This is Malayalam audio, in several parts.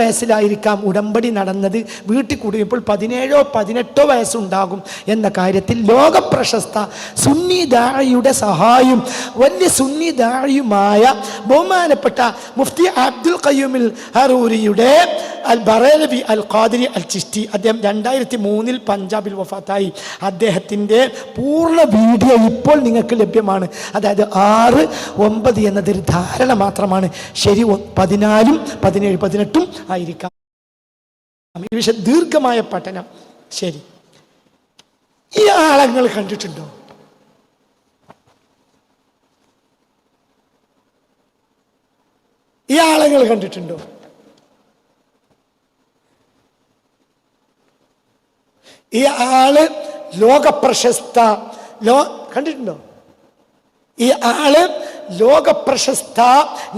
വയസ്സിലായിരിക്കാം ഉടമ്പടി നടന്നത്. വീട്ടിൽ കൂടിയപ്പോൾ പതിനേഴോ പതിനെട്ടോ വയസ്സുണ്ടാകും എന്ന കാര്യത്തിൽ ലോക പ്രശസ്ത സുന്നി ദാഴിയുടെ സഹായം വലിയ സുന്നി ദാഴിയുമായ ബഹുമാനപ്പെട്ട മുഫ്തി അബ്ദുൽ ഖയ്യൂമിൽ ഹറൂരിയുടെ അൽ ബറേലബി അൽ ഖാദിരി അൽ ചിഷ്ടി അദ്ദേഹം രണ്ടായിരത്തി മൂന്നിൽ പഞ്ചാബിൽ വഫാത്തായി. അദ്ദേഹത്തിന്റെ പൂർണ വീഡിയോ ഇപ്പോൾ നിങ്ങൾക്ക് ലഭ്യമാണ്. അതായത് ആറ് ഒമ്പത് എന്നതൊരു ധാരണ മാത്രമാണ്. ശരി പതിനാലും പതിനേഴ് പതിനെട്ടും ആയിരിക്കാം. ഈ വിഷയം ദീർഘമായ പഠനം. ശരി. ഈ ആളങ്ങൾ കണ്ടിട്ടുണ്ടോ? ഈ ആളങ്ങൾ കണ്ടിട്ടുണ്ടോ? ഈ ആൾ ലോകപ്രശസ്ത ലോ കണ്ടിട്ടുണ്ടോ? ഈ ആൾ ലോകപ്രശസ്ത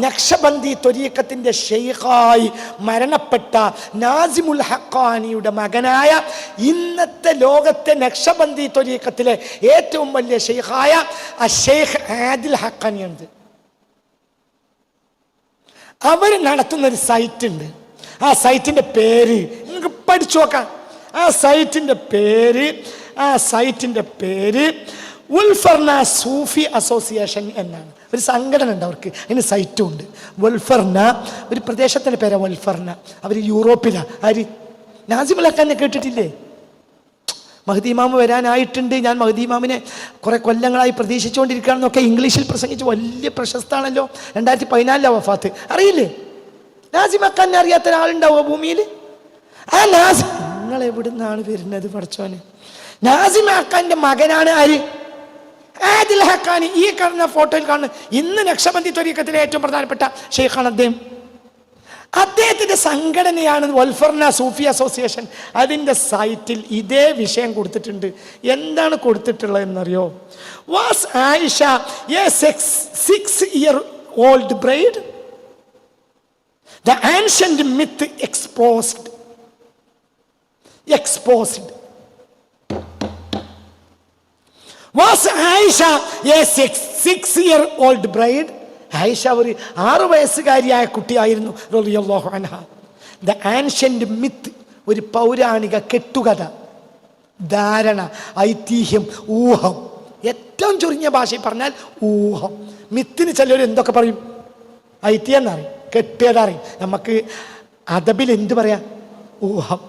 നക്ഷബന്ദി ത്വരീക്കത്തിന്റെ ഷെയ്ഖായി മരണപ്പെട്ട നാസിമുൽ ഹക്കാനിയുടെ മകനായ ഇന്നത്തെ ലോകത്തെ നക്ഷബന്ദി ത്വരീക്കത്തിലെ ഏറ്റവും വലിയ ഷെയ്ഖായ ആ ഷെയ്ഖ് ആദിൽ ഹക്കാനിയുണ്ട് അവർ നടത്തുന്ന ഒരു സൈറ്റ് ഉണ്ട് ആ സൈറ്റിന്റെ പേര് നിങ്ങൾക്ക് പഠിച്ചു നോക്കാം. ആ സൈറ്റിന്റെ പേര് ആ സൈറ്റിന്റെ പേര് ഉൽഫർണ സൂഫി അസോസിയേഷൻ എന്നാണ്. ഒരു സംഘടന ഉണ്ട് അവർക്ക്. അതിന് സൈറ്റും ഉണ്ട് വൽഫർന ഒരു പ്രദേശത്തിന്റെ പേരാ വൽഫർന. അവർ യൂറോപ്പിലാണ് ആര്? നാസിമുലക്കാനെ കേട്ടിട്ടില്ലേ? മഹദീമാമ് വരാനായിട്ടുണ്ട്. ഞാൻ മഹദീമാമിനെ കുറെ കൊല്ലങ്ങളായി പ്രതീക്ഷിച്ചുകൊണ്ടിരിക്കുകയാണെന്നൊക്കെ ഇംഗ്ലീഷിൽ പ്രസംഗിച്ച്. വലിയ പ്രശസ്താണല്ലോ രണ്ടായിരത്തി പതിനാലിലെ വഫാത്ത്. അറിയില്ലേ? നാസിമക്കാനെ അറിയാത്ത ഒരാളുണ്ടാവോ ഭൂമിയിൽ ആ നാസി നിങ്ങൾ എവിടുന്നാണ് വരുന്നത് പഠിച്ചോന് നാസിമാക്കാന്റെ മകനാണ് ആര്? ആദിൽ ഹക്കാനി ഈ കാണുന്ന ഫോട്ടോയിൽ കാണുന്ന ഇന്ന് നക്ഷബന്ധി ത്വരീക്കത്തിലെ ഏറ്റവും പ്രധാനപ്പെട്ട ഷെയ്ഖാണ് അദ്ദേഹം. അദ്ദേഹത്തിന്റെ സംഘടനയാണ് വൽഫർന സൂഫി അസോസിയേഷൻ. അതിന്റെ സൈറ്റിൽ ഇതേ വിഷയം കൊടുത്തിട്ടുണ്ട്. എന്താണ് കൊടുത്തിട്ടുള്ളത് എന്നറിയോ was Aisha a six six year old bride the ancient myth exposed exposed was Aisha a six six year old bride Aisha ഒരു ആറു വയസ്സുകാരിയായ കുട്ടിയായിരുന്നു റളിയല്ലാഹു അൻഹ. ദ ആൻഷ്യന്റ് മിത്ത് ഒരു പൗരാണിക കെട്ടുകഥ ധാരണ ഐതിഹ്യം ഊഹം. ഏറ്റവും ചുരുങ്ങിയ ഭാഷയിൽ പറഞ്ഞാൽ ഊഹം. മിത്തിന് ചിലർ എന്തൊക്കെ പറയും? ഐതിഹ്യം എന്നറിയും കെട്ടിയതറിയും നമുക്ക് അദബിൽ എന്ത് പറയാം? ഊഹം.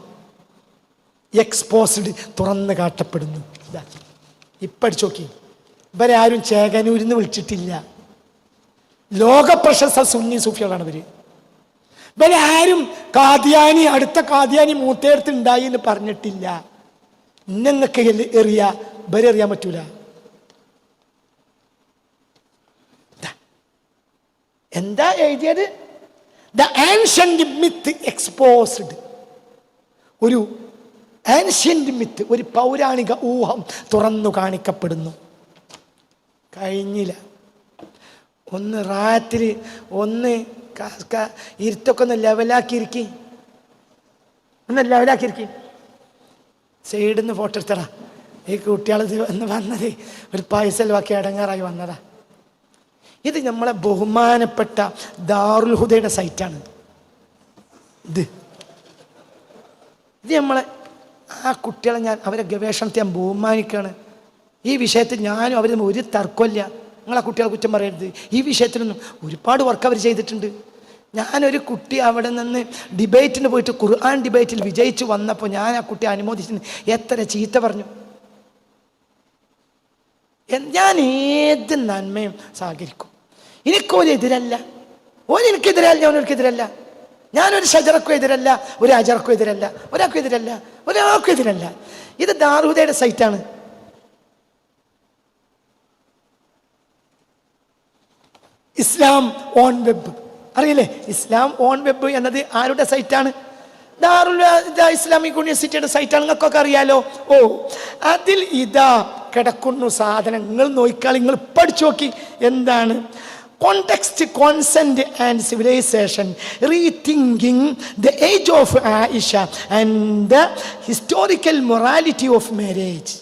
എക്സ്പോസ്ഡ് തുറന്ന് കാട്ടപ്പെടുന്നു. ഇതാ ഇപ്പടിച്ചു നോക്കി ആരും ചേകനൂരിൽ നിന്ന് വിളിച്ചിട്ടില്ല. ലോകപ്രശസ്ത സുന്നി സൂഫികളാണ് ഇവരെ. ആരും കാതിയാനി അടുത്ത കാതിയാനി മൂത്തേർത്ത് ഉണ്ടായി എന്ന് പറഞ്ഞിട്ടില്ല. ഇന്നങ്ങക്ക് എറിയ ഇവരെ അറിയാൻ പറ്റൂല എന്താ എഴുതിയത്? ദ ആൻഷ്യന്റ് മിത്ത് എക്സ്പോസ്ഡ് ഒരു ആൻഷ്യന്റ് മിത്ത് ഒരു പൗരാണിക ഊഹം തുറന്നു കാണിക്കപ്പെടുന്നു. കഴിഞ്ഞില്ല. ഒന്ന് റായത്തിൽ ഒന്ന് ഇരുത്തൊക്കെ ഒന്ന് ലെവലാക്കിയിരിക്കി. ഒന്ന് ലെവലാക്കിയിരിക്കി. സൈഡിൽ നിന്ന് ഫോട്ടോ എടുത്തടാ. ഈ കുട്ടികൾ എന്ന് വന്നത് ഒരു പൈസലവാക്കി അടങ്ങാറായി വന്നതാ. ഇത് നമ്മളെ ബഹുമാനപ്പെട്ട ദാറുൽ ഹുദയുടെ സൈറ്റാണ്. ഇത്. ഇത് നമ്മളെ ആ കുട്ടികളെ ഞാൻ അവരെ ഗവേഷണത്തെ ഞാൻ ബഹുമാനിക്കുകയാണ് ഈ വിഷയത്തിൽ ഞാനും തമ്മിൽ ഒരു തർക്കമില്ല നിങ്ങളെ കുട്ടികളെ കുറ്റം പറയരുത്. ഈ വിഷയത്തിലൊന്നും ഒരുപാട് വർക്ക് അവർ ചെയ്തിട്ടുണ്ട്. ഞാനൊരു കുട്ടി അവിടെ നിന്ന് ഡിബേറ്റിന് പോയിട്ട് ഖുർആൻ ഡിബേറ്റിൽ വിജയിച്ചു വന്നപ്പോൾ ഞാൻ ആ കുട്ടിയെ അനുമോദിച്ചു എത്ര ചീത്ത പറഞ്ഞു. ഞാൻ ഏത് നന്മയും സഹകരിക്കും. എനിക്കോന് എതിരല്ല. ഓനെനിക്കെതിരല്ല ഞാൻ എനിക്കെതിരല്ല. ഞാനൊരു ഷജറക്കും എതിരല്ല ഒരു അജറക്കും എതിരല്ല ഒരാൾക്കും എതിരല്ല ഒരാൾക്കും എതിരല്ല. ഇത് ദാറുദയുടെ സൈറ്റാണ്. Islam on web. അറിയില്ലേ? ഇസ്ലാം ഓൺ വെബ് എന്നത് ആരുടെ സൈറ്റാണ്? ദാറുൽ ഇസ്ലാമിക് യൂണിവേഴ്സിറ്റിയുടെ സൈറ്റാണ്. നിങ്ങൾക്കൊക്കെ അറിയാലോ? ഓ അതിൽ ഇതാ കിടക്കുന്നു സാധനങ്ങൾ നോക്കിയാൽ നിങ്ങൾ പഠിച്ചു നോക്കി. എന്താണ്? context consent and civilization rethinking the age of Aisha and the historical morality of marriage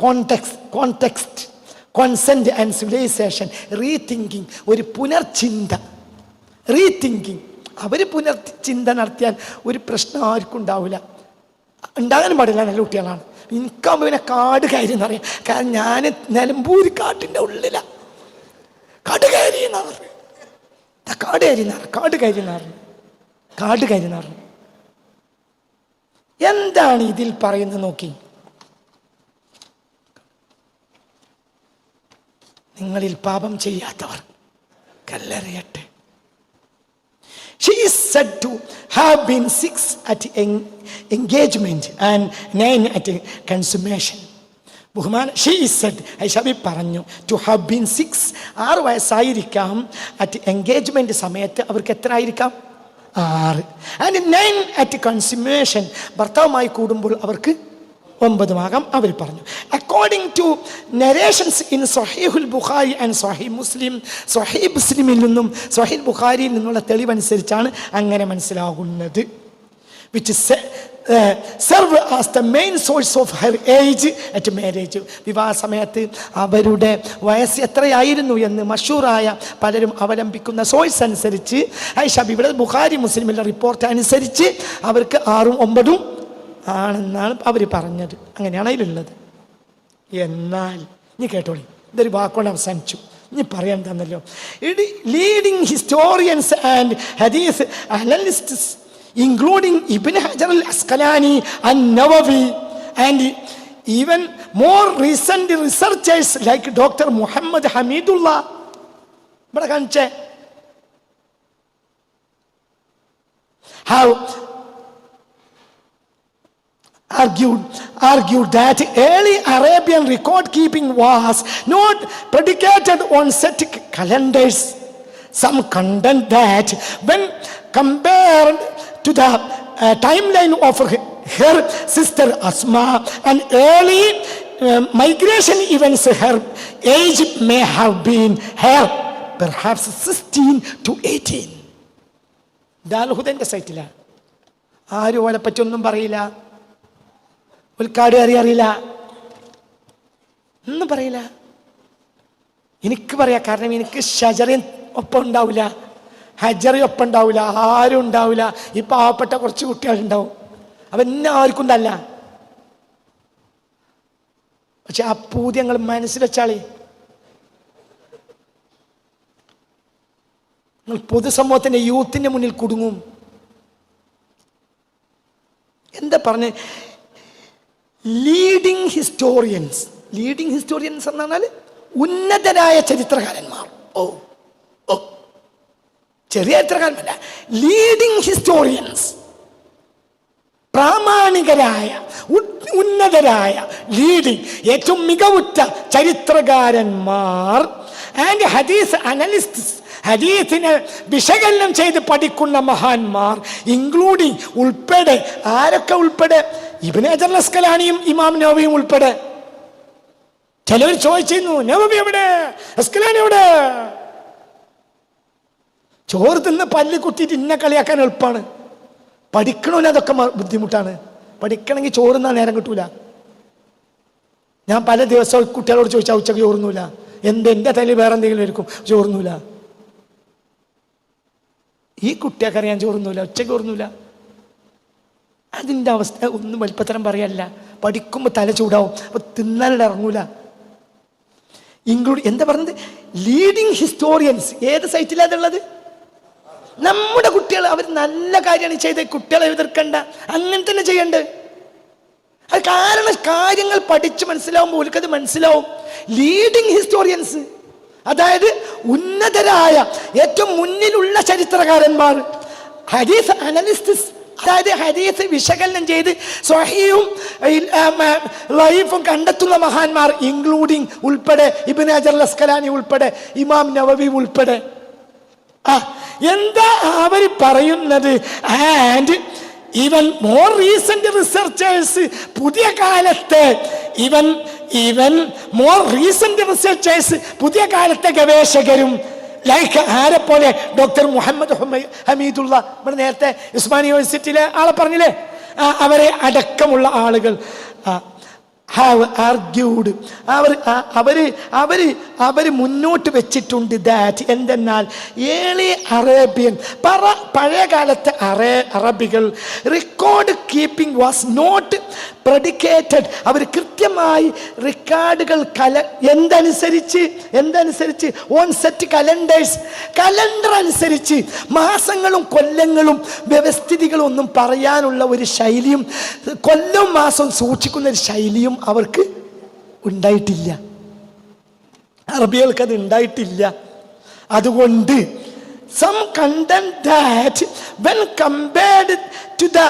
context context consent and civilization rethinking ഒരു പുനർചിന്ത റീതിങ്കിങ് അവർ പുനർ ചിന്ത നടത്തിയാൽ ഒരു പ്രശ്നം ആർക്കും ഉണ്ടാവില്ല ഉണ്ടാകാനും പാടില്ല നല്ല കുട്ടികളാണ്. എനിക്കാകുമ്പോൾ പിന്നെ കാട് കയറി എന്നറിയാം കാരണം ഞാൻ നിലമ്പൂര് കാട്ടിന്റെ ഉള്ളിലാണ് കാട് കയറി എന്നാണ് കാട് കയറി എന്നാണ് കാട് കയറി എന്നാണ് കാട് കയറി എന്നാണ് എന്താണ് ഇതിൽ പറയുന്നത് നോക്കി. നിങ്ങളിൽ പാപം ചെയ്യാത്തവർ കല്ലെറിയട്ടെ. She is said to have been six at en- engagement and nine at consummation. ബഹുമാൻ ഷീ ഇസ് സെഡ് ഐഷാബി പറഞ്ഞു ടു ഹാവ് ബീൻ സിക്സ് ആറ് വയസ്സായിരിക്കാം അറ്റ് എൻഗേജ്മെന്റ് സമയത്ത് അവർക്ക് എത്ര ആയിരിക്കാം ആറ് ആൻഡ് നയൻ അറ്റ് കൺസ്യൂമേഷൻ ഭർത്താവുമായി കൂടുമ്പോൾ അവർക്ക് ഒമ്പതുമാകാം അവർ പറഞ്ഞു. According to narrations in Sahihul Bukhari and Sahih Muslim Sahih മുസ്ലിമിൽ നിന്നും സൊഹീൽ ബുഖാരിയിൽ നിന്നുള്ള തെളിവനുസരിച്ചാണ് അങ്ങനെ മനസ്സിലാകുന്നത്. Which serve as the main source of her age at marriage വിവാഹ സമയത്ത് അവരുടെ വയസ്സ് എത്രയായിരുന്നു എന്ന് മഷൂറായ പലരും അവലംബിക്കുന്ന സോഴ്സ് അനുസരിച്ച് ഐഷാബ് ഇവിടെ ബുഖാരി മുസ്ലിമിലെ റിപ്പോർട്ട് അനുസരിച്ച് അവർക്ക് ആറും ഒമ്പതും ആണെന്നാണ് അവർ പറഞ്ഞത്. അങ്ങനെയാണ് അതിലുള്ളത്. എന്നാൽ നീ കേട്ടോളി ഇതൊരു വാക്കുകൊണ്ട് അവസാനിച്ചു. നീ പറയാൻ തന്നല്ലോ ഇടി leading historians and hadith analysts including Ibn Hajar al Asqalani an Nawawi and even more recent researchers like doctor Muhammad Hamidullah ഇവിടെ കാണിച്ചേ. Have argued, argued that early Arabian record keeping was not predicated on set calendars. Some contend that when compared to the uh, timeline of her, her sister Asma and early uh, migration events, her age may have been her perhaps 16 to 18. ദാൽഹുദൻ്റെ സൈറ്റിലാണ് ആരും ഓലെ പറ്റി ഒന്നും പറയില്ല ഉൽക്കാട് കയറി അറിയില്ല. ഒന്നും പറയില്ല. എനിക്ക് പറയാം കാരണം എനിക്ക് ഷജറി ഒപ്പം ഉണ്ടാവില്ല. ഹജറി ഒപ്പം ഉണ്ടാവില്ല ആരും ഉണ്ടാവില്ല. ഈ പാവപ്പെട്ട കുറച്ച് കുട്ടികളുണ്ടാവും. അവൻ എന്നെ ആർക്കും ഉണ്ടല്ല പക്ഷെ ആ പൂതി ഞങ്ങൾ മനസ്സിൽ വെച്ചാളി. നിങ്ങൾ പൊതുസമൂഹത്തിന്റെ യൂത്തിന്റെ മുന്നിൽ കുടുങ്ങും. എന്താ പറഞ്ഞ്? ലീഡിങ് ഹിസ്റ്റോറിയൻസ് ലീഡിങ് ഹിസ്റ്റോറിയൻസ് എന്ന് പറഞ്ഞാൽ ഉന്നതരായ ചരിത്രകാരന്മാർ. ഓ ഓ. ചെറിയ ചരിത്രകാരന്മല്ല ലീഡിങ് ഹിസ്റ്റോറിയൻസ് പ്രാമാണികരായ ഉന്നതരായ ലീഡിങ് ഏറ്റവും മികവുറ്റ ചരിത്രകാരന്മാർ ആൻഡ് ഹദീസ് അനലിസ്റ്റ് ഹദീസിനെ വിശകലനം ചെയ്ത് പഠിക്കുന്ന മഹാന്മാർ ഇൻക്ലൂഡിങ് ഉൾപ്പെടെ ആരൊക്കെ ഉൾപ്പെടെ? ഇബിന് ഇമാം നോബിയും ഉൾപ്പെടെ. ചിലവർ ചോദിച്ചിരുന്നു നവവി എവിടെ? അസ്കലാനി എവിടെ? ചോറ് തിന്ന് പല്ല് കുത്തിയിട്ട് ഇന്നെ കളിയാക്കാൻ എളുപ്പമാണ് പഠിക്കണമെങ്കിൽ അതൊക്കെ ബുദ്ധിമുട്ടാണ്. പഠിക്കണമെങ്കിൽ ചോറുന്നാ നേരം കിട്ടൂല. ഞാൻ പല ദിവസവും കുട്ടികളോട് ചോദിച്ചാൽ ഉച്ചയ്ക്ക് ചോറുന്നൂല എന്ത് എന്റെ തലയിൽ വേറെ എന്തെങ്കിലും ആയിരിക്കും? ചോറുന്നൂല ഈ കുട്ടിയൊക്കെ അറിയാൻ ചോറുന്നില്ല ഉച്ചയ്ക്ക് ഓർന്നില്ല അതിന്റെ അവസ്ഥ ഒന്നും വലിപ്പത്തരം പറയല്ല. പഠിക്കുമ്പോൾ തല ചൂടാവും അപ്പൊ തിന്നാലും ഇറങ്ങൂല. ഇൻക്ലൂഡ് എന്താ പറഞ്ഞത്? ലീഡിങ് ഹിസ്റ്റോറിയൻസ് ഏത് സൈറ്റിലാണ് അതുള്ളത് നമ്മുടെ കുട്ടികൾ അവർ നല്ല കാര്യമാണ് ചെയ്തത്. കുട്ടികളെ എതിർക്കണ്ട. അങ്ങനെ തന്നെ ചെയ്യണ്ടേ. അത് കാരണം കാര്യങ്ങൾ പഠിച്ച് മനസ്സിലാവുമ്പോൾ ഓർക്കത് മനസ്സിലാവും. ലീഡിങ് ഹിസ്റ്റോറിയൻസ് അതായത് ഉന്നതരായ ഏറ്റവും മുന്നിലുള്ള ചരിത്രകാരന്മാർ. ഹരീസ് അനലിസ്റ്റിസ് അതായത് ഹരീസ് വിശകലനം ചെയ്ത് സ്വഹിയും ലൈഫും കണ്ടെത്തുന്ന മഹാന്മാർ ഇൻക്ലൂഡിങ് ഉൾപ്പെടെ ഇബിൻ അജർ ലസ്കലാനി ഉൾപ്പെടെ ഇമാം നവവി ഉൾപ്പെടെ. ആ എന്താ അവർ പറയുന്നത്? And even more recent researchers പുതിയ കാലത്തെ ഇവൻ ഈവൻ മോർ റീസെന്റ് റിസർച്ചേഴ്സ് പുതിയ കാലത്തെ ഗവേഷകരും ലൈക്ക് ആരെ പോലെ ഡോക്ടർ മുഹമ്മദ് ഹുമൈ- ഹമീദുള്ള ഇവിടെ നേരത്തെ ഉസ്മാൻ യൂണിവേഴ്സിറ്റിയിലെ ആളെ പറഞ്ഞില്ലേ? അവരെ അടക്കമുള്ള ആളുകൾ. ഹാവ് ആർഗ്യൂഡ് അവർ അവർ അവർ അവർ മുന്നോട്ട് വെച്ചിട്ടുണ്ട് ദാറ്റ് എന്തെന്നാൽ ഏളി അറേബ്യൻ പറ പഴയ കാലത്തെ അറേ അറബികൾ record keeping was not predicated അവർ കൃത്യമായി റെക്കോർഡുകൾ കല എന്തനുസരിച്ച് എന്തനുസരിച്ച് ഓൺ സെറ്റ് കലണ്ടേഴ്സ് കലണ്ടർ അനുസരിച്ച് മാസങ്ങളും കൊല്ലങ്ങളും വ്യവസ്ഥിതികളും ഒന്നും പറയാനുള്ള ഒരു ശൈലിയും കൊല്ലവും മാസവും സൂക്ഷിക്കുന്ന ഒരു ശൈലിയും അവർക്ക് ഉണ്ടായിട്ടില്ല. അറബികൾക്ക് അത് ഉണ്ടായിട്ടില്ല. അതുകൊണ്ട് some content that when compared to the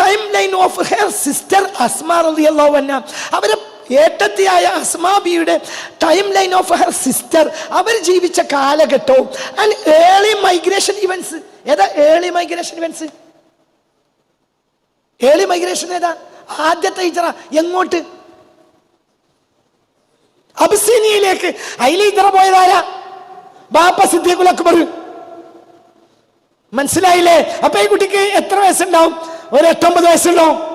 time line of her sister Asma അൻഹ അവരെ ഏട്ടത്തിയായ അസ്മാബിയുടെ time line of her sister അവർ ജീവിച്ച കാലഘട്ടവും ആൻഡ് ഏർലി മൈഗ്രേഷൻ ഇവൻസ് ഏതാ early migration events early migration ഏതാ? ആദ്യത്തെ ഇജറ എങ്ങോട്ട്? അബിസീനിയയിലേക്ക്. അതിൽ ഹിജറ പോയതാരാ ബാപ്പ സിദ്ദീഖുൽ അക്ബർ. മനസ്സിലായില്ലേ? അപ്പൊ ഈ കുട്ടിക്ക് എത്ര വയസ്സുണ്ടാവും? ഒരു എട്ടൊമ്പത് വയസ്സുണ്ടാവും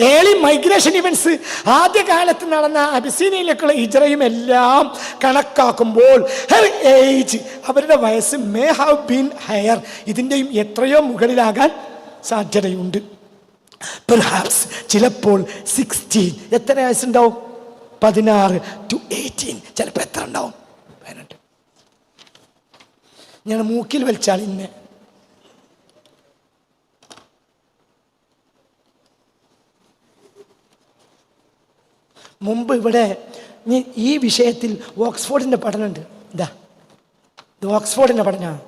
ഏളി മൈഗ്രേഷൻ ഇവൻസ് ആദ്യകാലത്ത് നടന്ന അബിസീനയിലേക്കുള്ള ഇജറയും എല്ലാം കണക്കാക്കുമ്പോൾ ഏജ് അവരുടെ വയസ്സ് മേ ഹാവ് ബീൻ ഹയർ ഇതിന്റെയും എത്രയോ മുകളിലാകാൻ സാധ്യതയുണ്ട്. പെർഹാപ്സ് ചിലപ്പോൾ സിക്സ്റ്റീൻ എത്ര വയസ്സുണ്ടാവും? പതിനാറ് ടു എയ്റ്റീൻ ചിലപ്പോൾ എത്ര ഉണ്ടാവും? പതിനെട്ട്. ഞാൻ മൂക്കിൽ വലിച്ചാൽ ഇന്നെ. മുമ്പ് ഇവിടെ ഈ വിഷയത്തിൽ ഓക്സ്ഫോർഡിന്റെ പഠനമുണ്ട്. എന്താ ഇത് ഓക്സ്ഫോർഡിന്റെ പഠനമാണ്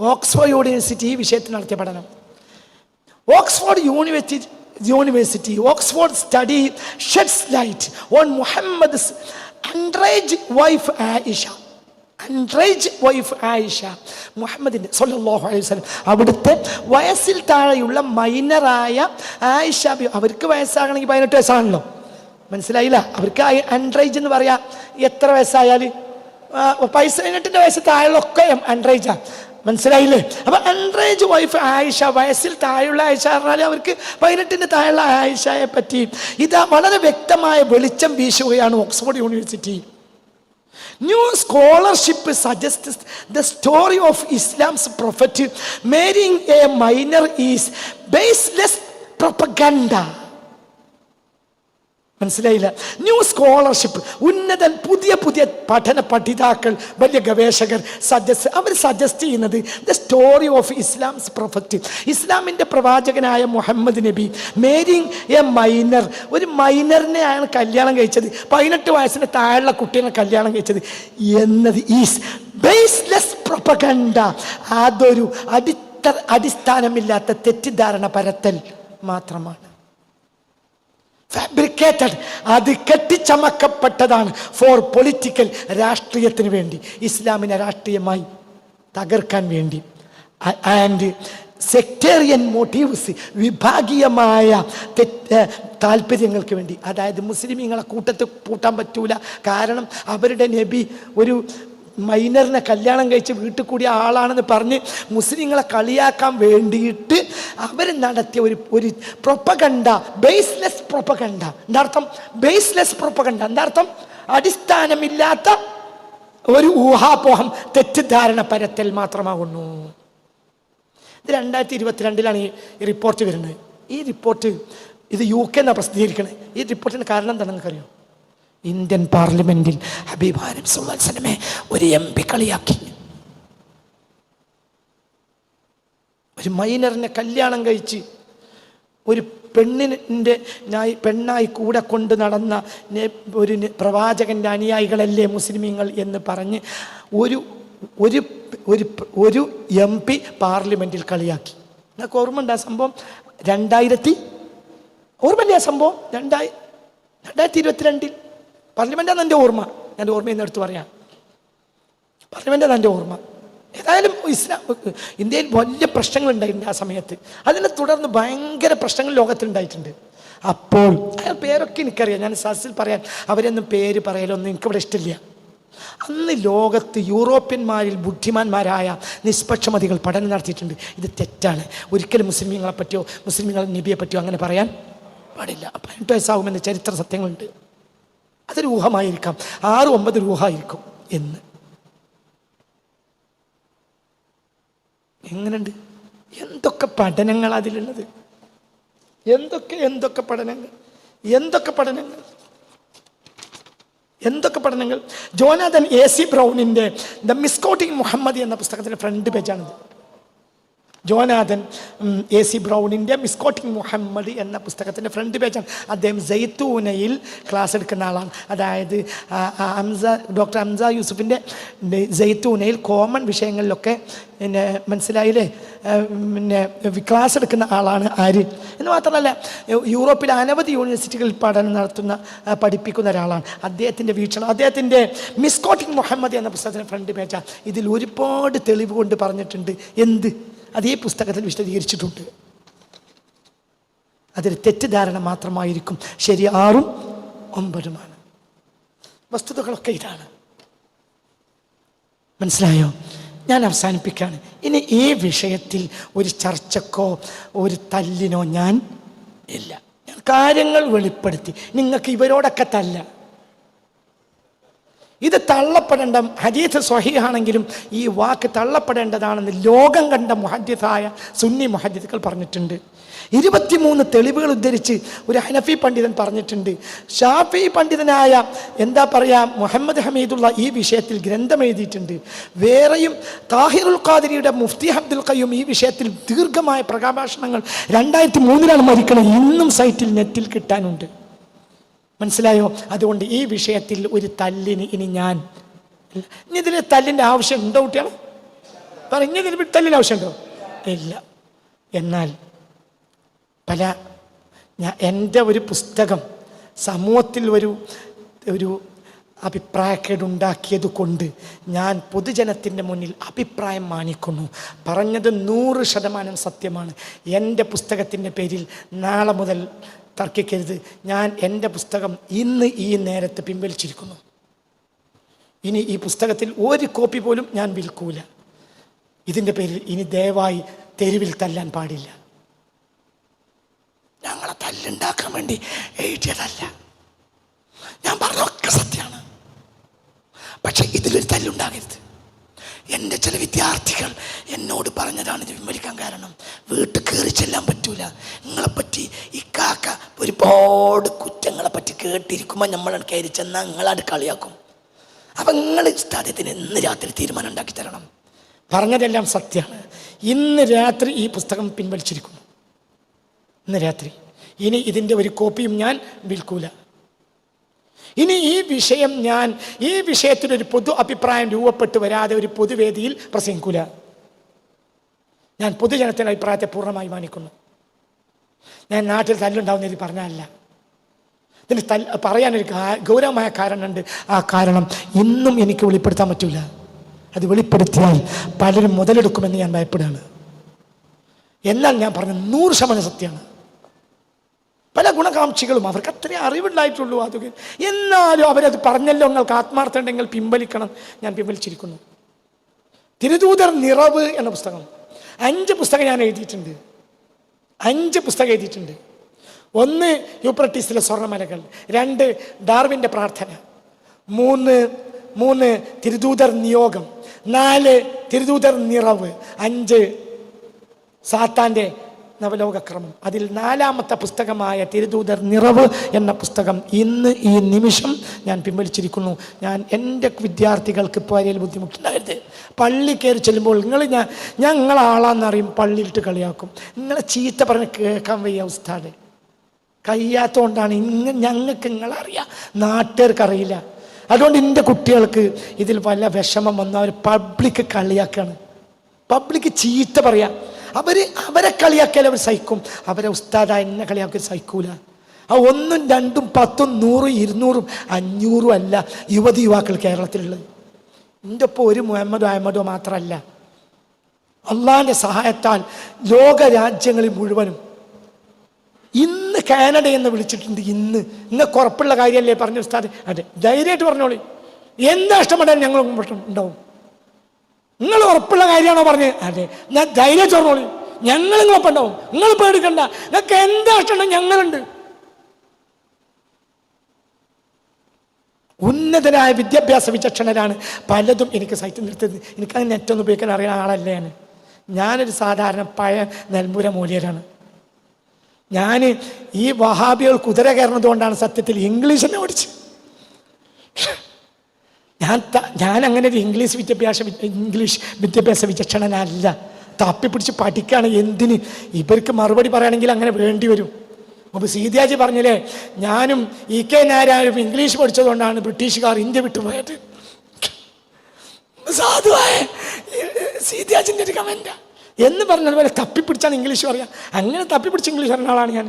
ഓക്സ്ഫോർഡ് യൂണിവേഴ്സിറ്റി ഈ വിഷയത്തിൽ നടത്തിയ പഠനം. Oxford university university Oxford study sheds light on Muhammad underage wife Aisha underage wife Aisha മുഹമ്മദിന്റെ സൊല്ലാഹു അലൈഹി വസല്ലം അവിടുത്തെ വയസ്സിൽ താഴെയുള്ള മൈനറായ ആയിഷ അവർക്ക് വയസ്സാകണമെങ്കിൽ പതിനെട്ട് വയസ്സാണല്ലോ. മനസ്സിലായില്ല? അവർക്ക് അൺറേജ് എന്ന് പറയാം എത്ര വയസ്സായാൽ പൈസ പതിനെട്ടിന്റെ വയസ്സ് താഴെയുള്ള ഒക്കെ അൺറേജാണ് മനസ്സിലായില്ലേ? അപ്പൊ അൺറേജ് വൈഫ് ആയിഷ വയസ്സിൽ താഴെയുള്ള ആയിഷ പറഞ്ഞാൽ അവർക്ക് പതിനെട്ടിന് താഴെയുള്ള ആയിഷയെ പറ്റി ഇത് വളരെ വ്യക്തമായ വെളിച്ചം വീശുകയാണ് Oxford University. New scholarship suggest the story of Islam's prophet marrying a minor is baseless propaganda മനസ്സിലായില്ല. ന്യൂ സ്കോളർഷിപ്പ് ഉന്നതൻ പുതിയ പുതിയ പഠന പഠിതാക്കൾ വലിയ ഗവേഷകർ സജസ്റ്റ് അവർ സജസ്റ്റ് ചെയ്യുന്നത് the story of Islam's prophet ഇസ്ലാമിന്റെ പ്രവാചകനായ മുഹമ്മദ് നബി മേരിങ് എ മൈനർ. ഒരു മൈനറിനെയാണ് കല്യാണം കഴിച്ചത്. പതിനെട്ട് വയസ്സിന് താഴെയുള്ള കുട്ടീനെ കല്യാണം കഴിച്ചത്. എന്നത് ഈസ് ബേസ്ലെസ് പ്രൊപ്പഗണ്ട അതൊരു അടിത്ത അടിസ്ഥാനമില്ലാത്ത തെറ്റിദ്ധാരണ പരത്തൽ മാത്രമാണ്. ഫാബ്രിക്കേറ്റഡ് അത് കെട്ടിച്ചമക്കപ്പെട്ടതാണ് ഫോർ പൊളിറ്റിക്കൽ രാഷ്ട്രീയത്തിന് വേണ്ടി ഇസ്ലാമിനെ രാഷ്ട്രീയമായി തകർക്കാൻ വേണ്ടി. ആൻഡ് സെക്ടേറിയൻ മോട്ടീവ്സ് വിഭാഗീയമായ തെറ്റ് താല്പര്യങ്ങൾക്ക് വേണ്ടി. അതായത് മുസ്ലിമീങ്ങളെ കൂട്ടത്തിൽ പൂട്ടാൻ പറ്റൂല. കാരണം അവരുടെ നബി ഒരു മൈനറിനെ കല്യാണം കഴിച്ച് വീട്ടിൽ കൂടിയ ആളാണെന്ന് പറഞ്ഞ് മുസ്ലിങ്ങളെ കളിയാക്കാൻ വേണ്ടിയിട്ട് അവർ നടത്തിയ ഒരു ഒരു പ്രൊപ്പകണ്ട ബേസ്ലെസ് പ്രൊപ്പകണ്ട എന്താർത്ഥം ബേസ്ലെസ് പ്രൊപ്പകണ്ട എന്താർത്ഥം അടിസ്ഥാനമില്ലാത്ത ഒരു ഊഹാപോഹം തെറ്റിദ്ധാരണ പരത്തൽ മാത്രമാകുന്നു ഇത് രണ്ടായിരത്തി ഇരുപത്തിരണ്ടിലാണ് ഈ റിപ്പോർട്ട് വരുന്നത്. ഈ റിപ്പോർട്ട് ഇത് യു കെ എന്നാണ് പ്രസിദ്ധീകരിക്കുന്നത് ഈ റിപ്പോർട്ടിന് കാരണം എന്താണെന്ന് നിങ്ങൾക്കറിയോ? ഇന്ത്യൻ പാർലമെന്റിൽ ഹബീബ് ഹാരിം സുൽസലമെ ഒരു എം പി കളിയാക്കി. ഒരു മൈനറിനെ കല്യാണം കഴിച്ച് ഒരു പെണ്ണിന്റെ ഞായി പെണ്ണായി കൂടെ കൊണ്ട് നടന്ന ഒരു പ്രവാചകന്റെ അനുയായികളല്ലേ മുസ്ലിമീങ്ങൾ എന്ന് പറഞ്ഞ് ഒരു ഒരു ഒരു ഒരു എം പി പാർലമെന്റിൽ കളിയാക്കി. നിങ്ങൾക്ക് ഓർമ്മ ആ സംഭവം? രണ്ടായിരത്തി ഓർമ്മയില്ലേ ആ സംഭവം? രണ്ടായി രണ്ടായിരത്തി ഇരുപത്തിരണ്ടിൽ. പാർലമെന്റാണ് എന്റെ ഓർമ്മ. എന്റെ ഓർമ്മയിൽ നിന്ന് എടുത്ത് പറയാം. പാർലമെന്റാണ് എന്റെ ഓർമ്മ. ഏതായാലും ഇസ്ലാം ഇന്ത്യയിൽ വലിയ പ്രശ്നങ്ങൾ ഉണ്ടായിട്ടുണ്ട് ആ സമയത്ത്. അതിനെ തുടർന്ന് ഭയങ്കര പ്രശ്നങ്ങൾ ലോകത്തിലുണ്ടായിട്ടുണ്ട് അപ്പോൾ അയാൾ പേരൊക്കെ എനിക്കറിയാം. ഞാൻ സസിൽ പറയാൻ അവരൊന്നും പേര് പറയലൊന്നും എനിക്കിവിടെ ഇഷ്ടമില്ല. അന്ന് ലോകത്ത് യൂറോപ്യന്മാരിൽ ബുദ്ധിമാന്മാരായ നിഷ്പക്ഷമതികൾ പഠനം നടത്തിയിട്ടുണ്ട്. ഇത് തെറ്റാണ്. ഒരിക്കലും മുസ്ലിങ്ങളെ പറ്റിയോ മുസ്ലിങ്ങളെ നബിയെ പറ്റിയോ അങ്ങനെ പറയാൻ പാടില്ല. പതിനെട്ട് വയസ്സാകുമെന്ന് ചരിത്ര സത്യങ്ങളുണ്ട്. അതൊരു ഊഹമായിരിക്കാം ആറ് ഒമ്പത് ഊഹമായിരിക്കും എന്ന്. എങ്ങനെയുണ്ട്? എന്തൊക്കെ പഠനങ്ങൾ അതിലുള്ളത്? എന്തൊക്കെ എന്തൊക്കെ പഠനങ്ങൾ? എന്തൊക്കെ പഠനങ്ങൾ? എന്തൊക്കെ പഠനങ്ങൾ? ജോനാഥൻ എ സി ബ്രൗണിന്റെ ദ മിസ്കോട്ടിംഗ് മുഹമ്മദ് എന്ന പുസ്തകത്തിന്റെ ഫ്രണ്ട് പേജാണിത്. ജോനാഥൻ എ സി ബ്രൗണിന്റെ മിസ്കോട്ടിംഗ് മുഹമ്മദ് എന്ന പുസ്തകത്തിന്റെ ഫ്രണ്ട് പേജാണ് അദ്ദേഹം ജയ്ത്തൂനയിൽ ക്ലാസ് എടുക്കുന്ന ആളാണ്. അതായത് ആ, ഡോക്ടർ അംസ യൂസുഫിന്റെ ജയ്ത്തൂനയിൽ കോമൺ വിഷയങ്ങളിലൊക്കെ പിന്നെ മനസ്സിലായില്ലേ? പിന്നെ ക്ലാസ് എടുക്കുന്ന ആളാണ് ആര് എന്ന് മാത്രമല്ല യൂറോപ്പിലെ അനവധി യൂണിവേഴ്സിറ്റികളിൽ പഠനം നടത്തുന്ന പഠിപ്പിക്കുന്ന ഒരാളാണ്. അദ്ദേഹത്തിന്റെ വീക്ഷണം അദ്ദേഹത്തിന്റെ മിസ്കോട്ടിംഗ് മുഹമ്മദ് എന്ന പുസ്തകത്തിന്റെ ഫ്രണ്ട് പേജാണ് ഇതിൽ ഒരുപാട് തെളിവ് കൊണ്ട് പറഞ്ഞിട്ടുണ്ട്. എന്ത്? അത് പുസ്തകത്തിൽ വിശദീകരിച്ചിട്ടുണ്ട്. അതൊരു തെറ്റിദ്ധാരണ മാത്രമായിരിക്കും. ശരി ആറും ഒമ്പതുമാണ്. വസ്തുതകളൊക്കെ ഇതാണ്. മനസ്സിലായോ? ഞാൻ അവസാനിപ്പിക്കുകയാണ്. ഇനി ഈ വിഷയത്തിൽ ഒരു ചർച്ചക്കോ ഒരു തല്ലിനോ ഞാൻ ഇല്ല. ഞാൻ കാര്യങ്ങൾ വെളിപ്പെടുത്തി. നിങ്ങൾക്ക് ഇവരോടൊക്കെ തല്ല. ഇത് തള്ളപ്പെടേണ്ട ഹരീത് സ്വഹിയാണെങ്കിലും ഈ വാക്ക് തള്ളപ്പെടേണ്ടതാണെന്ന് ലോകം കണ്ട മുഹദ്ദിസായ സുന്നി മുഹദ്യത്തുക്കൾ പറഞ്ഞിട്ടുണ്ട്. ഇരുപത്തിമൂന്ന് തെളിവുകൾ ഉദ്ധരിച്ച് ഒരു ഹനഫി പണ്ഡിതൻ പറഞ്ഞിട്ടുണ്ട്. ഷാഫി പണ്ഡിതനായ എന്താ പറയുക മുഹമ്മദ് ഹമീദുള്ള ഈ വിഷയത്തിൽ ഗ്രന്ഥം എഴുതിയിട്ടുണ്ട്. വേറെയും താഹിറുൽ ഖാദിരിയുടെ മുഫ്തി അബ്ദുൽ ഖയ്യും ഈ വിഷയത്തിൽ ദീർഘമായ പ്രകാഭാഷണങ്ങൾ രണ്ടായിരത്തി മൂന്നിലാണ് മരിക്കണം ഇന്നും സൈറ്റിൽ നെറ്റിൽ കിട്ടാനുണ്ട്. മനസ്സിലായോ? അതുകൊണ്ട് ഈ വിഷയത്തിൽ ഒരു തല്ലിന് ഇനി ഞാൻ ഇനി ഇതിൽ തല്ലിന്റെ ആവശ്യം ഉണ്ടോ കുട്ടികൾ പറഞ്ഞ ഇതിൽ തല്ലിന്റെ ആവശ്യമുണ്ടോ ഇല്ല. എന്നാൽ പല ഞാൻ എന്റെ ഒരു പുസ്തകം സമൂഹത്തിൽ ഒരു ഒരു അഭിപ്രായക്കേടുണ്ടാക്കിയത് കൊണ്ട് ഞാൻ പൊതുജനത്തിന്റെ മുന്നിൽ അഭിപ്രായം മാനിക്കുന്നു. പറഞ്ഞത് നൂറ് ശതമാനം സത്യമാണ്. എന്റെ പുസ്തകത്തിന്റെ പേരിൽ നാളെ മുതൽ തർക്കിക്കരുത്. ഞാൻ എന്റെ പുസ്തകം ഇന്ന് ഈ നേരത്തെ പിൻവലിച്ചിരിക്കുന്നു. ഇനി ഈ പുസ്തകത്തിൽ ഒരു കോപ്പി പോലും ഞാൻ വിൽക്കൂല. ഇതിന്റെ പേരിൽ ഇനി ദയവായി തെരുവിൽ തല്ലാൻ പാടില്ല. ഞങ്ങളെ തല്ലുണ്ടാക്കാൻ വേണ്ടി എഴുതിയതല്ല. ഞാൻ പറഞ്ഞൊക്കെ സത്യമാണ്. പക്ഷെ ഇതിലൊരു തല്ലുണ്ടാകരുത്. എന്റെ ചില വിദ്യാർത്ഥികൾ എന്നോട് പറഞ്ഞതാണ് ഇത് വിമരിക്കാൻ കാരണം. വീട്ടിൽ കയറി ചെല്ലാൻ പറ്റൂല. നിങ്ങളെപ്പറ്റി ഈ കാക്ക ഒരുപാട് കുറ്റങ്ങളെ പറ്റി കേട്ടിരിക്കുമ്പോൾ നമ്മൾ കയറി ചെന്നാൽ നിങ്ങളത് കളിയാക്കും. അപ്പം നിങ്ങൾ സ്ഥാനത്തിന് ഇന്ന് രാത്രി തീരുമാനം ഉണ്ടാക്കി തരണം. പറഞ്ഞതെല്ലാം സത്യമാണ്. ഇന്ന് രാത്രി ഈ പുസ്തകം പിൻവലിച്ചിരിക്കുന്നു. ഇന്ന് രാത്രി. ഇനി ഇതിന്റെ ഒരു കോപ്പിയും ഞാൻ വിൽക്കൂല. ഇനി ഈ വിഷയം ഞാൻ ഈ വിഷയത്തിനൊരു പൊതു അഭിപ്രായം രൂപപ്പെട്ടു വരാതെ ഒരു പൊതുവേദിയിൽ പ്രസംഗിക്കൂല. ഞാൻ പൊതുജനത്തിന്റെ അഭിപ്രായത്തെ പൂർണമായി മാനിക്കുന്നു. ഞാൻ നാട്ടിൽ തല്ലുണ്ടാവുന്ന പറഞ്ഞല്ല ഇതിന് തൽ പറയാനൊരു ഗൗരവമായ കാരണമുണ്ട്. ആ കാരണം ഇന്നും എനിക്ക് വെളിപ്പെടുത്താൻ പറ്റില്ല അത് വെളിപ്പെടുത്തിയാൽ പലരും മുതലെടുക്കുമെന്ന് ഞാൻ ഭയപ്പെടുകയാണ്. എന്നാൽ ഞാൻ പറഞ്ഞ നൂറ് ശതമാനം സത്യമാണ്. പല ഗുണകാംക്ഷികളും അവർക്ക് അത്രയും അറിവുണ്ടായിട്ടുള്ളൂ അതുക എന്നാലും അവരത് പറഞ്ഞല്ലോ നിങ്ങൾക്ക് ആത്മാർത്ഥം ഉണ്ടെങ്കിൽ പിൻവലിക്കണം. ഞാൻ പിൻവലിച്ചിരിക്കുന്നു. തിരുദൂതർ നിറവ് എന്ന പുസ്തകം. അഞ്ച് പുസ്തകം ഞാൻ എഴുതിയിട്ടുണ്ട്. അഞ്ച് പുസ്തകം എഴുതിയിട്ടുണ്ട്. ഒന്ന് യൂപ്രട്ടീസിലെ സ്വർണമലകൾ രണ്ട് ഡാർവിന്റെ പ്രാർത്ഥന. മൂന്ന് മൂന്ന് തിരുദൂതർ നിയോഗം. നാല് തിരുദൂതർ നിറവ്. അഞ്ച് സാത്താന്റെ നവലോകക്രമം. അതിൽ നാലാമത്തെ പുസ്തകമായ തിരുദൂതർ നിറവ് എന്ന പുസ്തകം ഇന്ന് ഈ നിമിഷം ഞാൻ പിൻവലിച്ചിരിക്കുന്നു. ഞാൻ എന്റെ വിദ്യാർത്ഥികൾക്ക് ഇപ്പോൾ അതിൽ ബുദ്ധിമുട്ടുണ്ടാകരുത്. പള്ളി കയറി ചെല്ലുമ്പോൾ നിങ്ങൾ ഞാൻ നിങ്ങളെ ആളാന്നറിയും പള്ളിയിട്ട് കളിയാക്കും. നിങ്ങളെ ചീത്ത പറഞ്ഞ് കേൾക്കാൻ വയ്യ ഉസ്താദ്. കഴിയാത്തതുകൊണ്ടാണ് ഇങ്ങ ഞങ്ങൾക്ക് നിങ്ങളറിയാം. നാട്ടുകാർക്ക് അറിയില്ല. അതുകൊണ്ട് എന്റെ കുട്ടികൾക്ക് ഇതിൽ വല്ല വിഷമം വന്ന അവർ പബ്ലിക് കളിയാക്കാണ്. പബ്ലിക് ചീത്ത പറയാം. അവർ അവരെ കളിയാക്കിയാൽ അവർ സഹിക്കും. അവരെ ഉസ്താദ എന്നെ കളിയാക്കി സഹിക്കൂല. ആ ഒന്നും രണ്ടും പത്തും നൂറും ഇരുന്നൂറും അഞ്ഞൂറും അല്ല യുവതി യുവാക്കൾ കേരളത്തിലുള്ളത്. എന്റെ ഒപ്പം ഒരു മുഹമ്മദോ അഹമ്മദോ മാത്രമല്ല. അള്ളാഹിന്റെ സഹായത്താൽ ലോക രാജ്യങ്ങളിൽ മുഴുവനും ഇന്ന് കാനഡ എന്ന് വിളിച്ചിട്ടുണ്ട് ഇന്ന്. നിങ്ങൾക്ക് ഉറപ്പുള്ള കാര്യമല്ലേ പറഞ്ഞു ഉസ്താദ്? അതെ ധൈര്യമായിട്ട് പറഞ്ഞോളി. എന്താ ഇഷ്ടപ്പെടാൻ ഞങ്ങൾ ഉണ്ടാവും. നിങ്ങൾ ഉറപ്പുള്ള കാര്യമാണോ പറഞ്ഞത് അതെ. ഞാൻ ധൈര്യം ചോർന്നോളി. ഞങ്ങൾ നിങ്ങളൊപ്പം ഉണ്ടാവും. നിങ്ങൾ പേടിക്കണ്ട. നിങ്ങൾക്ക് എന്താ ഇഷ്ടം ഞങ്ങളുണ്ട്. ഉന്നതരായ വിദ്യാഭ്യാസ വിചക്ഷണരാണ് പലതും എനിക്ക് സൈറ്റ് എനിക്ക് എനിക്കത് നെറ്റൊന്നും ഉപയോഗിക്കാൻ അറിയുന്ന ആളല്ലേ ഞാൻ. ഞാനൊരു സാധാരണ പഴയ നെൽമുര മൂലിയരാണ്. ഞാൻ ഈ വഹാബികൾ കുതിര കയറുന്നത് കൊണ്ടാണ് സത്യത്തിൽ ഇംഗ്ലീഷിനെ ഓടിച്ചത്. ഞാൻ ഞാൻ അങ്ങനെ ഒരു ഇംഗ്ലീഷ് വിദ്യാഭ്യാസ ഇംഗ്ലീഷ് വിദ്യാഭ്യാസ വിചക്ഷണനല്ല. തപ്പിപ്പിടിച്ച് പഠിക്കുകയാണ് എന്തിന്? ഇവർക്ക് മറുപടി പറയുകയാണെങ്കിൽ അങ്ങനെ വേണ്ടി വരും. അപ്പോൾ സീതിയാജി പറഞ്ഞില്ലേ ഞാനും ഇ കെ നാരായണും ഇംഗ്ലീഷ് പഠിച്ചതുകൊണ്ടാണ് ബ്രിട്ടീഷുകാർ ഇന്ത്യ വിട്ടുപോയത് സാധുവായ സീതിയാജിന്റെ ഒരു കമന്റാ എന്ന് പറഞ്ഞതുപോലെ തപ്പിപ്പിടിച്ചാണ് ഇംഗ്ലീഷ് പറയാം അങ്ങനെ തപ്പിപ്പിടിച്ച് ഇംഗ്ലീഷ് പറഞ്ഞ ആളാണ് ഞാൻ.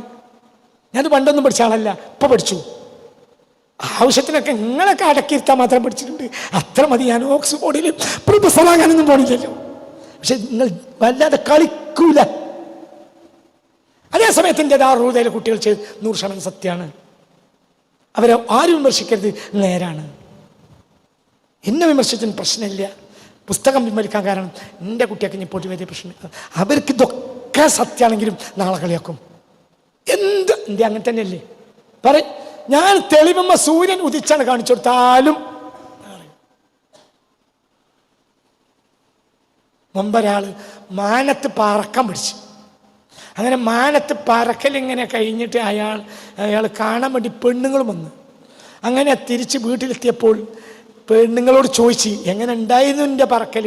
ഞാനത് പണ്ടൊന്നും പഠിച്ച ആളല്ല ഇപ്പോൾ പഠിച്ചു. ആവശ്യത്തിനൊക്കെ നിങ്ങളൊക്കെ അടക്കിയിരുത്താൻ മാത്രം പഠിച്ചിട്ടുണ്ട് അത്ര മതി ഞാൻ ഓക്സ്ഫോർഡിൽ പ്രൊഫസറാകാനൊന്നും പോണില്ലല്ലോ. പക്ഷെ നിങ്ങൾ വല്ലാതെ കളിക്കൂല. അതേ സമയത്ത് എന്റെ ദാറൂതയിലെ കുട്ടികൾ ചെയ്ത് നൂറ് ശതമാനം സത്യമാണ് അവരെ ആരും വിമർശിക്കരുത് നേരാണ്. എന്നെ വിമർശിച്ചതിന് പ്രശ്നമില്ല. പുസ്തകം പിൻവലിക്കാൻ കാരണം എന്റെ കുട്ടിയൊക്കെ ഇനി പോയിട്ട് വലിയ പ്രശ്നം. അവർക്ക് ഇതൊക്കെ സത്യമാണെങ്കിലും നാളെ കളിയാക്കും. എന്ത്? എന്റെ അങ്ങനെ തന്നെയല്ലേ? പറ ഞാൻ തെളിവുമ്പ സൂര്യൻ ഉദിച്ചാണ് കാണിച്ചു കൊടുത്താലും മുമ്പൊരാൾ മാനത്ത് പറക്കം പിടിച്ചു. അങ്ങനെ മാനത്ത് പറക്കൽ ഇങ്ങനെ കഴിഞ്ഞിട്ട് അയാൾ അയാൾ കാണാൻ വേണ്ടി പെണ്ണുങ്ങളും വന്ന്. അങ്ങനെ തിരിച്ച് വീട്ടിലെത്തിയപ്പോൾ പെണ്ണുങ്ങളോട് ചോദിച്ച് എങ്ങനെ ഉണ്ടായിരുന്നു എന്റെ പറക്കൽ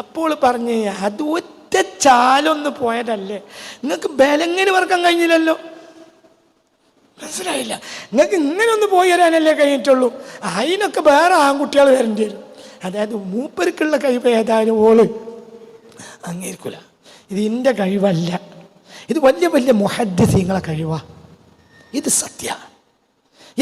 അപ്പോൾ പറഞ്ഞ് അത് ഒറ്റ ചാലൊന്ന് പോയതല്ലേ. നിങ്ങൾക്ക് ബലങ്ങനെ പറക്കാൻ കഴിഞ്ഞില്ലല്ലോ. മനസ്സിലായില്ല. നിങ്ങൾക്ക് ഇങ്ങനെ ഒന്ന് പോയി തരാനല്ലേ കഴിഞ്ഞിട്ടുള്ളൂ. അതിനൊക്കെ വേറെ ആൺകുട്ടികൾ വരേണ്ടി വരും. അതായത് മൂപ്പർക്കുള്ള കഴിവ് ഏതായാലും ഓൾ അങ്ങേരിക്കൂല ഇത് എന്റെ കഴിവല്ല. ഇത് വലിയ വലിയ മുഹദ്ദിസീങ്ങളെ കഴിവാ. ഇത് സത്യ.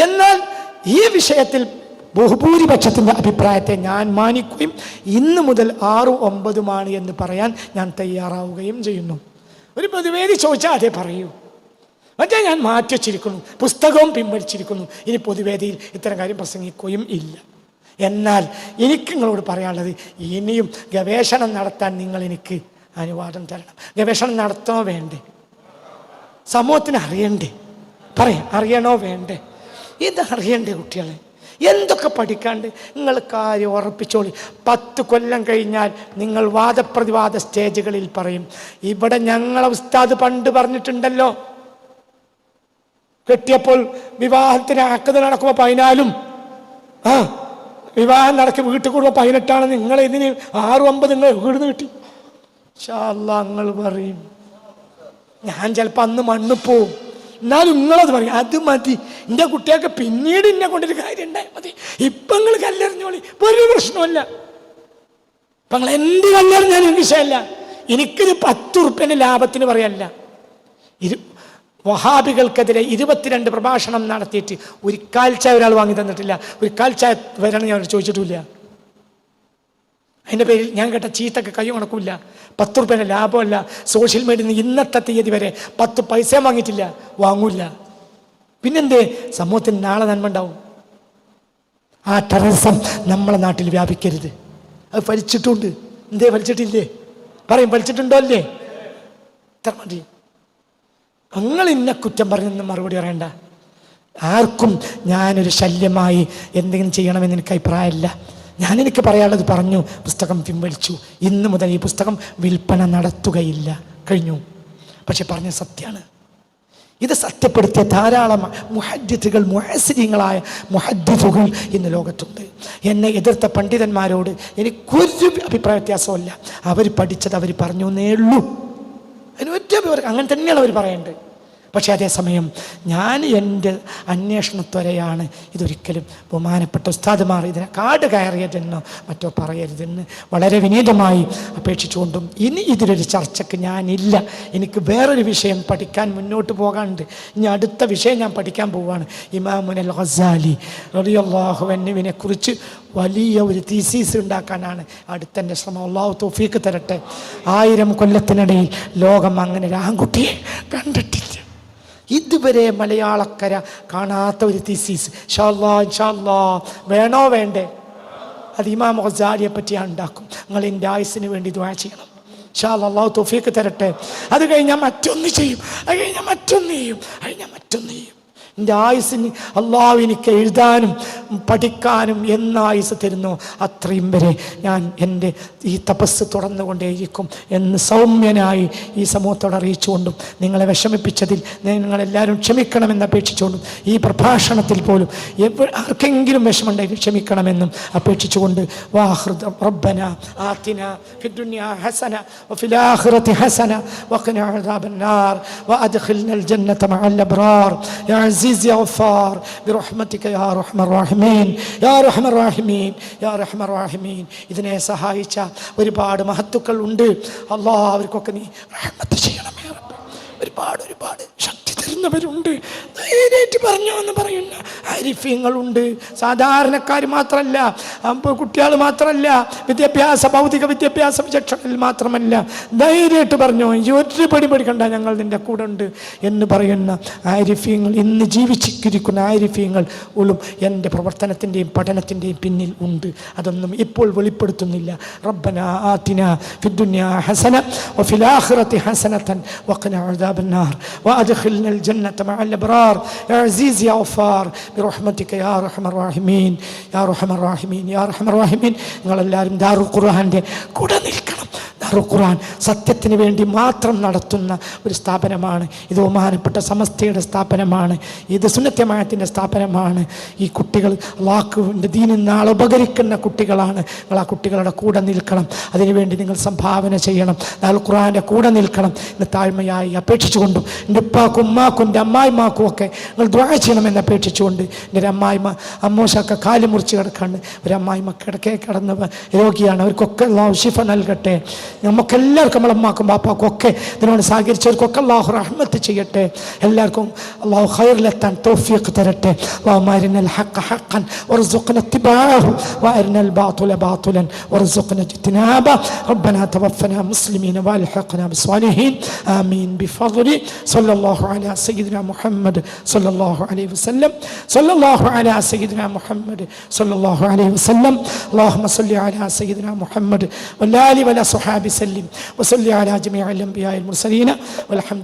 എന്നാൽ ഈ വിഷയത്തിൽ ബഹുഭൂരിപക്ഷത്തിന്റെ അഭിപ്രായത്തെ ഞാൻ മാനിക്കുകയും ഇന്ന് മുതൽ ആറും ഒമ്പതുമാണ് എന്ന് പറയാൻ ഞാൻ തയ്യാറാവുകയും ചെയ്യുന്നു. ഒരു പ്രതിവേദി ചോദിച്ചാൽ അതേ പറയൂ. മറ്റേ ഞാൻ മാറ്റി വച്ചിരിക്കുന്നു പുസ്തകവും പിൻവലിച്ചിരിക്കുന്നു. ഇനി പൊതുവേദിയിൽ ഇത്തരം കാര്യം പ്രസംഗിക്കുകയും ഇല്ല. എന്നാൽ എനിക്ക് നിങ്ങളോട് പറയാനുള്ളത് ഇനിയും ഗവേഷണം നടത്താൻ നിങ്ങൾ എനിക്ക് അനുവാദം തരണം. ഗവേഷണം നടത്തണോ വേണ്ടേ? സമൂഹത്തിന് അറിയണ്ടേ? പറയാം അറിയണോ വേണ്ടേ? ഇത് അറിയണ്ടേ കുട്ടികളെ? എന്തൊക്കെ പഠിക്കാണ്ട് നിങ്ങൾ കാര്യം ഉറപ്പിച്ചോളി. പത്ത് കൊല്ലം കഴിഞ്ഞാൽ നിങ്ങൾ വാദപ്രതിവാദ സ്റ്റേജുകളിൽ പറയും ഇവിടെ ഞങ്ങളെ ഉസ്താദ് പണ്ട് പറഞ്ഞിട്ടുണ്ടല്ലോ. കെട്ടിയപ്പോൾ വിവാഹത്തിന് ആക്കത് നടക്കുമ്പോൾ പതിനാലും. ആ വിവാഹം നടക്കി വീട്ടിൽ കൂടുമ്പോൾ പതിനെട്ടാണ്. നിങ്ങൾ ഇതിന് ആറും അമ്പത് നിങ്ങൾ വീട് കിട്ടി. നിങ്ങൾ പറയും. ഞാൻ ചിലപ്പോൾ അന്ന് മണ്ണ് പോവും. എന്നാലും നിങ്ങളത് പറയും. അത് മതി. എന്റെ കുട്ടികൾക്ക് പിന്നീട് എന്നെ കൊണ്ടൊരു കാര്യം ഉണ്ടായാൽ മതി. ഇപ്പം നിങ്ങൾ കല്ലെറിഞ്ഞോളി. ഒരു പ്രശ്നമല്ല ഇപ്പം നിങ്ങൾ എന്ത് കല്ലെറിഞ്ഞാലും വിഷയമല്ല. എനിക്കൊരു പത്ത് ഉറുപ്പ്യന്റെ ലാഭത്തിന് പറയല്ല ഇരു വഹാബികൾക്കെതിരെ ഇരുപത്തിരണ്ട് പ്രഭാഷണം നടത്തിയിട്ട് ഒരു കാൽച്ചായ ഒരാൾ വാങ്ങി തന്നിട്ടില്ല. ഒരു കാൽച്ചായ വരണം ഞാൻ ചോദിച്ചിട്ടില്ല അതിന്റെ പേരിൽ ഞാൻ കേട്ട ചീത്തൊക്കെ കൈ കണക്കില്ല പത്ത് റുപ്യേന്റെ ലാഭമല്ല. സോഷ്യൽ മീഡിയയിൽ നിന്ന് ഇന്നത്തെ തീയതി വരെ പത്ത് പൈസ വാങ്ങിയിട്ടില്ല. വാങ്ങൂല പിന്നെന്തേ? സമൂഹത്തിന് നാളെ നന്മ ഉണ്ടാവും. ആ ടെററിസം നമ്മളെ നാട്ടിൽ വ്യാപിക്കരുത്. അത് ഫലിച്ചിട്ടുണ്ട്. എന്തേ? ഫലിച്ചിട്ടില്ലേ? പറയും ഫലിച്ചിട്ടുണ്ടോ അല്ലേ ഇത്ര മതി. നിങ്ങൾ ഇന്ന കുറ്റം പറഞ്ഞെന്ന് മറുപടി പറയണ്ട. ആർക്കും ഞാനൊരു ശല്യമായി എന്തെങ്കിലും ചെയ്യണമെന്ന് എനിക്ക് അഭിപ്രായമില്ല. ഞാൻ എനിക്ക് പറയാനുള്ളത് പറഞ്ഞു പുസ്തകം പിൻവലിച്ചു. ഇന്ന് മുതൽ ഈ പുസ്തകം വിൽപ്പന നടത്തുകയില്ല. കഴിഞ്ഞു. പക്ഷെ പറഞ്ഞ സത്യമാണ്. ഇത് സത്യപ്പെടുത്തിയ ധാരാളം മുഹദ്ദിഥുകൾ മുഹസിരിങ്ങളായ മുഹദ്ദിത്തുകൾ ഇന്ന് ലോകത്തുണ്ട്. എന്നെ എതിർത്ത പണ്ഡിതന്മാരോട് എനിക്കൊരു അഭിപ്രായ വ്യത്യാസമല്ല അവർ പഠിച്ചത് അവർ പറഞ്ഞു എന്നേ ഉള്ളൂ. അതിന് ഒറ്റ അങ്ങനെ തന്നെയാണ് അവർ പറയേണ്ടത്. പക്ഷേ അതേസമയം ഞാൻ എന്റെ അന്വേഷണത്വരയാണ്. ഇതൊരിക്കലും ബഹുമാനപ്പെട്ട ഉസ്താദുമാർ ഇതിനെ കാട് കയറിയതെന്നോ മറ്റോ പറയരുതെന്ന് വളരെ വിനീതമായി അപേക്ഷിച്ചുകൊണ്ടും ഇനി ഇതിലൊരു ചർച്ചയ്ക്ക് ഞാനില്ല. എനിക്ക് വേറൊരു വിഷയം പഠിക്കാൻ മുന്നോട്ട് പോകാനുണ്ട്. ഇനി അടുത്ത വിഷയം ഞാൻ പഠിക്കാൻ പോവുകയാണ്. ഇമാമുനൽ ഹസാലി റളിയല്ലാഹുവിനെ കുറിച്ച് വലിയ ഒരു തീസീസ് ഉണ്ടാക്കാനാണ്. അടുത്ത എന്റെ ശ്രമം. അള്ളാഹു തോഫീക്ക് തരട്ടെ. ആയിരം കൊല്ലത്തിനിടയിൽ ലോകം അങ്ങനെ ഒരു ആൺകുട്ടിയെ കണ്ടിട്ടില്ല. ഇതുവരെ മലയാളക്കര കാണാത്ത ഒരു തിസീസ് ഷാല്ലാ ഷാല്ലാ വേണോ വേണ്ടേ? അത് ഇമാം ഗസാലിയെ പറ്റിയാണ് ഉണ്ടാക്കും. നിങ്ങൾ എന്റെ ആയുസിന് വേണ്ടി ദ്വാ ചെയ്യണം. ഷാ അള്ളാഹു തോഫീക്ക് തരട്ടെ. അത് കഴിഞ്ഞാൽ മറ്റൊന്ന് ചെയ്യും. അത് കഴിഞ്ഞാൽ മറ്റൊന്ന് ചെയ്യും. അത് കഴിഞ്ഞാൽ മറ്റൊന്ന് ചെയ്യും. എന്റെ ആയുസ്സിന് അള്ളാഹു എനിക്ക് എഴുതാനും പഠിക്കാനും എന്ന ആയുസ് തരുന്നു. അത്രയും വരെ ഞാൻ എന്റെ ഈ തപസ് തുടർന്നുകൊണ്ടേയിരിക്കും എന്ന് സൗമ്യനായി ഈ സമൂഹത്തോട് അറിയിച്ചുകൊണ്ടും നിങ്ങളെ വിഷമിപ്പിച്ചതിൽ നിങ്ങളെല്ലാവരും ക്ഷമിക്കണമെന്ന് അപേക്ഷിച്ചുകൊണ്ടും ഈ പ്രഭാഷണത്തിൽ പോലും എവ ആർക്കെങ്കിലും വിഷമുണ്ടെങ്കിൽ ക്ഷമിക്കണമെന്നും അപേക്ഷിച്ചുകൊണ്ട് വാഹൃദ റബ്ബന ആത്തിന ഫിദ്ദുനിയ ഹസന വഫിൽ ആഖിറതി ഹസന വഖിന അദാബന്നാർ വഅദ്ഖിൽനൽ ജന്നത മഅൽ അബ്റാർ യാ يا عزيز يا غفار برحمتك يا أرحم الراحمين يا أرحم الراحمين يا أرحم الراحمين ഇതിനെ സഹായിച്ച ഒരുപാട് മഹത്തുക്കൾ ഉണ്ട് അള്ളാഹ് അവർക്കൊക്കെ നീ റഹ്മത്ത് ചെയ്യണമേ റബ്ബേ. ഒരുപാട് ഒരുപാട് ശക്തി തരുന്നവരുണ്ട് ധൈര്യമായിട്ട് പറഞ്ഞു എന്ന് പറയുന്ന ഹരിഫ്യങ്ങളുണ്ട് സാധാരണക്കാർ മാത്രമല്ല കുട്ടികൾ മാത്രമല്ല വിദ്യാഭ്യാസ ഭൗതിക വിദ്യാഭ്യാസ വിചക്ഷണിൽ മാത്രമല്ല. ധൈര്യമായിട്ട് പറഞ്ഞു ഒരു പടി പഠിക്കണ്ട ഞങ്ങൾ നിന്റെ കൂടെ ഉണ്ട് എന്ന് പറയുന്ന ആരിഫ്യങ്ങൾ ഇന്ന് ജീവിച്ചിരിക്കുന്ന ആരിഫ്യങ്ങൾ ഉള്ളും എന്റെ പ്രവർത്തനത്തിന്റെയും പഠനത്തിന്റെയും പിന്നിൽ ഉണ്ട്. അതൊന്നും ഇപ്പോൾ വെളിപ്പെടുത്തുന്നില്ല. റബ്ബന ആത്തിന ഫിദ്ദുന്യ ഹസന വഫിൽ ആഖിറതി ഹസനതൻ വഖന അദാബന്നാർ വഅദ്ഖിൽനൽ ജന്നത മഅൽ അബ്റാർ യാ അസീസ് യാ ഗഫാർ برحمتك يا أرحم الراحمين يا أرحم الراحمين يا أرحم الراحمين നിങ്ങളെല്ലാവരും ദാറുൽ ഖുർആൻ്റെ കൂടെ നിൽക്കണം ഖുർആൻ സത്യത്തിന് വേണ്ടി മാത്രം നടത്തുന്ന ഒരു സ്ഥാപനമാണ്. ഇത് ബഹുമാനപ്പെട്ട സമസ്തയുടെ സ്ഥാപനമാണ്. ഇത് സുന്നത്യമായത്തിന്റെ സ്ഥാപനമാണ്. ഈ കുട്ടികൾ അള്ളാഹുവിന്റെ ദീനിൽ നാളെ ഉപകരിക്കുന്ന കുട്ടികളാണ്. നിങ്ങൾ ആ കുട്ടികളുടെ കൂടെ നിൽക്കണം. അതിനുവേണ്ടി നിങ്ങൾ സംഭാവന ചെയ്യണം. ദാറുൽ ഖുറാന്റെ കൂടെ നിൽക്കണം. എന്ന് താഴ്മയായി അപേക്ഷിച്ചുകൊണ്ടും എന്റെ ഉപ്പാക്കും ഉമ്മാക്കും എന്റെ അമ്മായിമാക്കും ഒക്കെ നിങ്ങൾ ദ്വാ ചെയ്യണമെന്ന് അപേക്ഷിച്ചുകൊണ്ട് എന്റെ ഒരു അമ്മായിമ അമ്മൂശൊക്കെ കാൽ മുറിച്ച് കിടക്കാണ്ട് ഒരു അമ്മായിമ കിടക്കേ കിടന്ന രോഗിയാണ്. അവർക്കൊക്കെ ഷിഫ ശിഫ നൽകട്ടെ നമുക്കെല്ലാവർക്കും നമ്മളെ അമ്മാക്കും ബാപ്പാക്കും ഒക്കെ ഇതിനോട് സഹകരിച്ചവർക്കൊക്കെ അള്ളാഹു റഹ്മത്ത് ചെയ്യട്ടെ എല്ലാവർക്കും അള്ളാഹു ഖൈറിലെത്താൻ തൗഫീഖ് തരട്ടെ اللهم أرنا الحق حقا وارزقنا اتباعه وأرنا الباطل باطلا وارزقنا اجتنابه ربنا توفنا مسلمين والحقنا بالصالحين آمين بفضل صلى الله على سيدنا محمد صلى الله عليه وسلم صلى الله على سيدنا محمد صلى الله عليه وسلم اللهم صل على سيدنا محمد والآل والأصحاب سلم وصل على جميع الأنبياء المرسلين. والحمد